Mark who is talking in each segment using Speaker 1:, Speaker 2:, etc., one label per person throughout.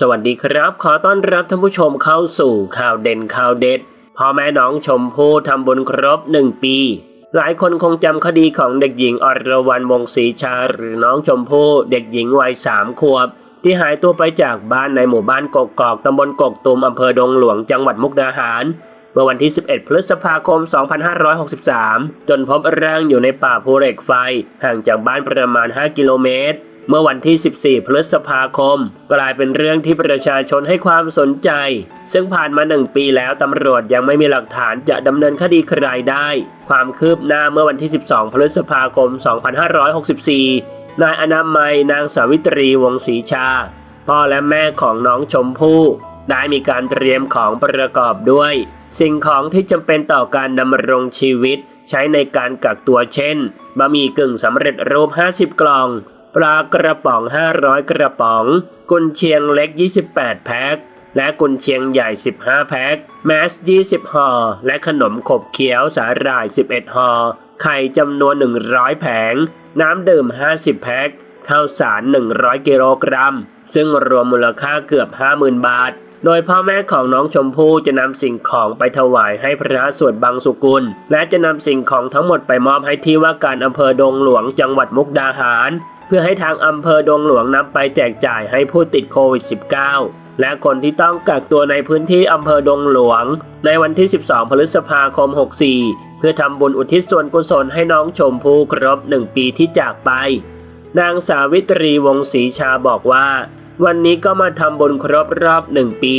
Speaker 1: สวัสดีครับ ขอต้อนรับท่านผู้ชมเข้าสู่ข่าวเด่นข่าวเด็ดพ่อแม่น้องชมพู่ทำบุญครบหนึ่งปี หลายคนคงจำคดีของเด็กหญิงอรวรรณวงศรีชาหรือน้องชมพู่เด็กหญิงวัยสามขวบ ที่หายตัวไปจากบ้านในหมู่บ้านกกอกตำบลกกตูมอำเภอดงหลวงจังหวัดมุกดาหาร เมื่อวันที่ 11 พฤษภาคม 2563 จนพบร่างอยู่ในป่าภูเหล็กไฟห่างจากบ้านประมาณ 5 กิโลเมตร เมื่อวันที่ 14 พฤษภาคม กลายเป็นเรื่องที่ประชาชนให้ความสนใจ ซึ่งผ่านมาหนึ่งปีแล้วตำรวจยังไม่มีหลักฐานจะดำเนินคดีใครได้ ความคืบหน้าเมื่อวันที่ 12 พฤษภาคม 2564 นายอนามัยนางสาวิตรีวงศรีชา พ่อและแม่ของน้องชมพู่ได้มีการเตรียมของประกอบด้วย สิ่งของที่จำเป็นต่อการดำรงชีวิต ใช้ในการกักตัวเช่นบะหมี่กึ่งสำเร็จรูป 50 กล่อง ปลากระป๋อง 500 กระป๋อง กุนเชียงเล็ก 28 แพ็ค และกุนเชียงใหญ่ 15 แพ็ค แมส 20ห่อ และขนมขบเคี้ยวสาหร่าย 11ห่อ ไข่จำนวน 100 แผง น้ำดื่ม 50 แพ็ค ข้าวสาร 100 กิโลกรัม ซึ่งรวมมูลค่าเกือบ 50,000 บาท โดยพ่อแม่ของน้องชมพู่จะนำสิ่งของไปถวายให้พระสวดบังสุกุล และจะนำสิ่งของทั้งหมดไปมอบให้ที่ว่าการอำเภอดงหลวงจังหวัดมุกดาหาร เพื่อให้ทางอำเภอดงหลวงนำไปแจกจ่ายให้ผู้ติดโควิด -19 และคนที่ต้องกักตัวในพื้นที่อำเภอดงหลวง ในวันที่ 12 พฤษภาคม 64 เพื่อทำบุญอุทิศส่วนกุศลให้น้องชมพู่ครบหนึ่งปีที่จากไป นางสาวิตรีวงศรีชาบอกว่า วันนี้ก็มาทำบุญครบรอบหนึ่งปี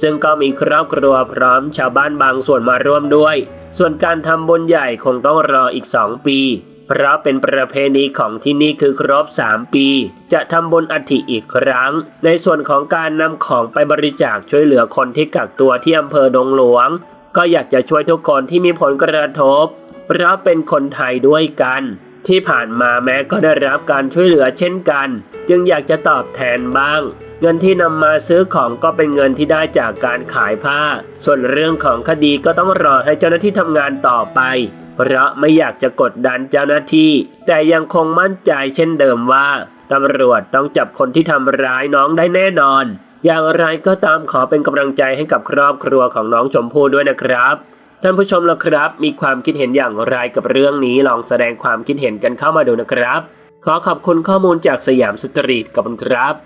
Speaker 1: ซึ่งก็มีครอบครัวพร้อมชาวบ้านบางส่วนมาร่วมด้วย ส่วนการทำบุญใหญ่คงต้องรออีก2ปี เพราะเป็นประเพณีของที่นี่คือครบ 3 ปี จะทำบุญอัฐิอีกครั้ง ในส่วนของการนำของไปบริจาคช่วยเหลือคนที่กักตัวที่อำเภอดงหลวง ก็อยากจะช่วยทุกคนที่มีผลกระทบ เพราะเป็นคนไทยด้วยกัน ที่ผ่านมาแม้ก็ได้รับการช่วยเหลือเช่นกัน จึงอยากจะตอบแทนบ้างเงินที่นำมาซื้อของก็เป็นเงินที่ได้จากการขายผ้า ส่วนเรื่องของคดีก็ต้องรอให้เจ้าหน้าที่ทำงานต่อไป เพราะไม่อยากจะกดดันเจ้าหน้าที่ แต่ยังคงมั่นใจเช่นเดิมว่าตำรวจต้องจับคนที่ทำร้ายน้องได้แน่นอน อย่างไรก็ตามขอเป็นกำลังใจให้กับครอบครัวของน้องชมพู่ด้วยนะครับท่านผู้ชมละครับ มีความคิดเห็นอย่างไรกับเรื่องนี้ลองแสดงความคิดเห็นกันเข้ามาดูนะครับ ขอขอบคุณข้อมูลจากสยามสตรีทกับคุณครับ